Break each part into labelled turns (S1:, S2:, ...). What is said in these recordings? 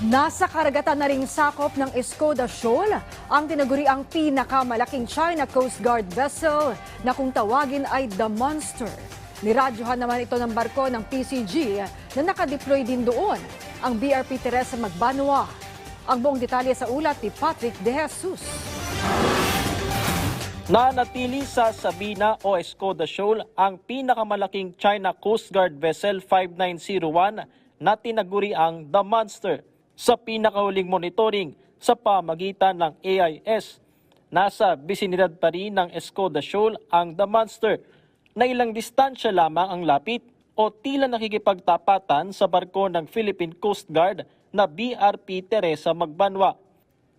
S1: Nasa karagatan na ring sakop ng Escoda Shoal ang tinaguriang pinakamalaking China Coast Guard vessel na kung tawagin ay The Monster. Niradyohan naman ito ng barko ng PCG na nakadeploy din doon, ang BRP Teresa Magbanwa. Ang buong detalye sa ulat ni Patrick De Jesus.
S2: Nanatili sa Sabina o Escoda Shoal ang pinakamalaking China Coast Guard vessel 5901 na tinaguri ang The Monster sa pinakahuling monitoring sa pamagitan ng AIS. Nasa bisinidad pa rin ng Escoda Shoal ang The Monster na ilang distansya lamang ang lapit o tila nakikipagtapatan sa barko ng Philippine Coast Guard na BRP Teresa Magbanwa.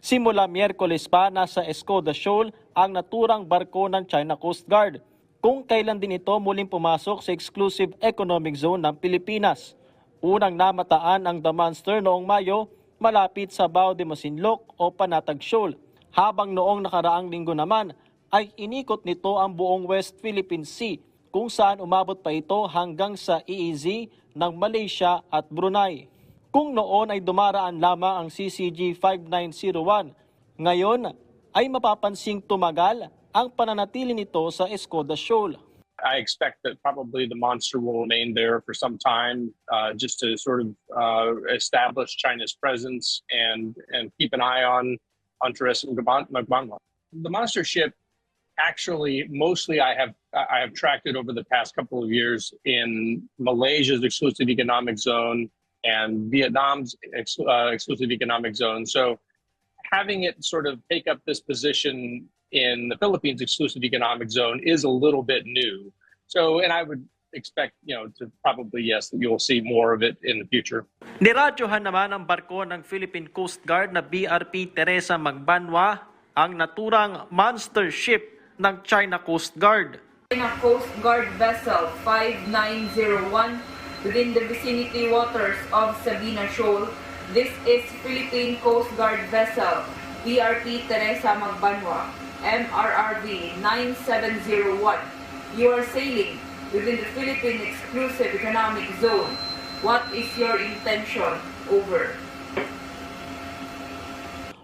S2: Simula Miyerkules pa nasa Escoda Shoal ang naturang barko ng China Coast Guard kung kailan din ito muling pumasok sa exclusive economic zone ng Pilipinas. Unang namataan ang The Monster noong Mayo malapit sa Bao de Masinloc o Panatag Shoal, habang noong nakaraang linggo naman ay inikot nito ang buong West Philippine Sea kung saan umabot pa ito hanggang sa EEZ ng Malaysia at Brunei. Kung noon ay dumaraan lamang ang CCG 5901, ngayon ay mapapansing tumagal ang pananatili nito sa Escoda Shoal.
S3: I expect that probably the monster will remain there for some time, uh, just to sort of uh, establish China's presence and and keep an eye on on Teresa Magbanwa. The monster ship, actually, mostly I have I have tracked it over the past couple of years in Malaysia's exclusive economic zone and Vietnam's ex, uh, exclusive economic zone. So having it sort of take up this position in the Philippines exclusive economic zone is a little bit new. So, and I would expect, you know, to probably, yes, that you'll see more of it in the future.
S2: Niradyohan naman ang barko ng Philippine Coast Guard na BRP Teresa Magbanwa ang naturang monster ship ng China Coast Guard.
S4: China Coast Guard vessel 5901 within the vicinity waters of Sabina Shoal. This is Philippine Coast Guard vessel BRP Teresa Magbanwa MRRV 9701. You are sailing within the Philippine Exclusive Economic Zone. What is your intention? Over.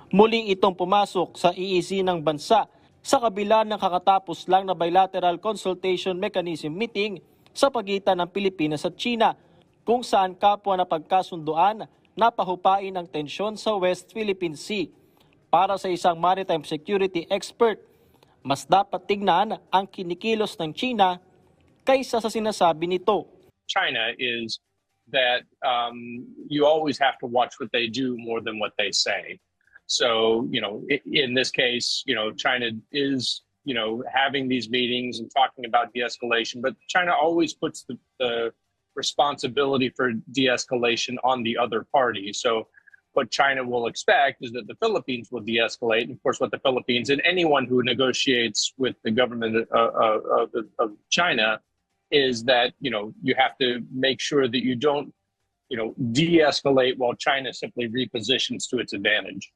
S2: Muling itong pumasok sa EEZ ng bansa sa kabila ng kakatapos lang na bilateral consultation mechanism meeting sa pagitan ng Pilipinas at China kung saan kapwa na pagkasunduan na pahupain ang tensyon sa West Philippine Sea. Para sa isang maritime security expert, mas dapat tignan ang kinikilos ng China kaysa sa sinasabi nito.
S3: China is that um, you always have to watch what they do more than what they say. So, you know, in this case, you know, China is, you know, having these meetings and talking about de-escalation, but China always puts the, the responsibility for de-escalation on the other party. So, what China will expect is that the Philippines will de-escalate. And of course, what the Philippines and anyone who negotiates with the government uh, of, of China is that you know you have to make sure that you don't you know de-escalate while China simply repositions to its advantage.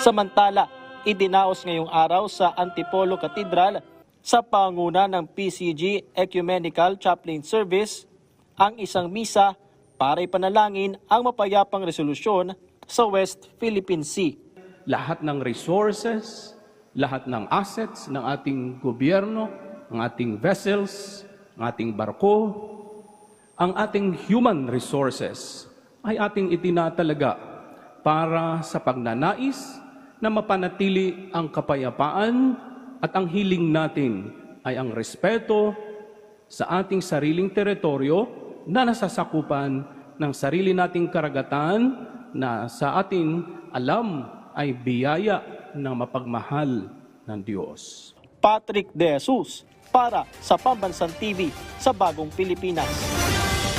S2: Samantala, idinaos ngayong araw sa Antipolo Cathedral sa panguna ng PCG Ecumenical Chaplain Service ang isang misa para ipanalangin ang mapayapang resolusyon sa West Philippine Sea.
S5: lahat ng resources, lahat ng assets ng ating gobyerno, ng ating vessels, ng ating barko, ang ating human resources ay ating itinatalaga para sa pagnanais na mapanatili ang kapayapaan at ang hiling natin ay ang respeto sa ating sariling teritoryo na nasasakupan ng sarili nating karagatan na sa ating alam ay biyaya ng mapagmahal ng Diyos.
S2: Patrick De Jesus para sa Pambansang TV sa Bagong Pilipinas.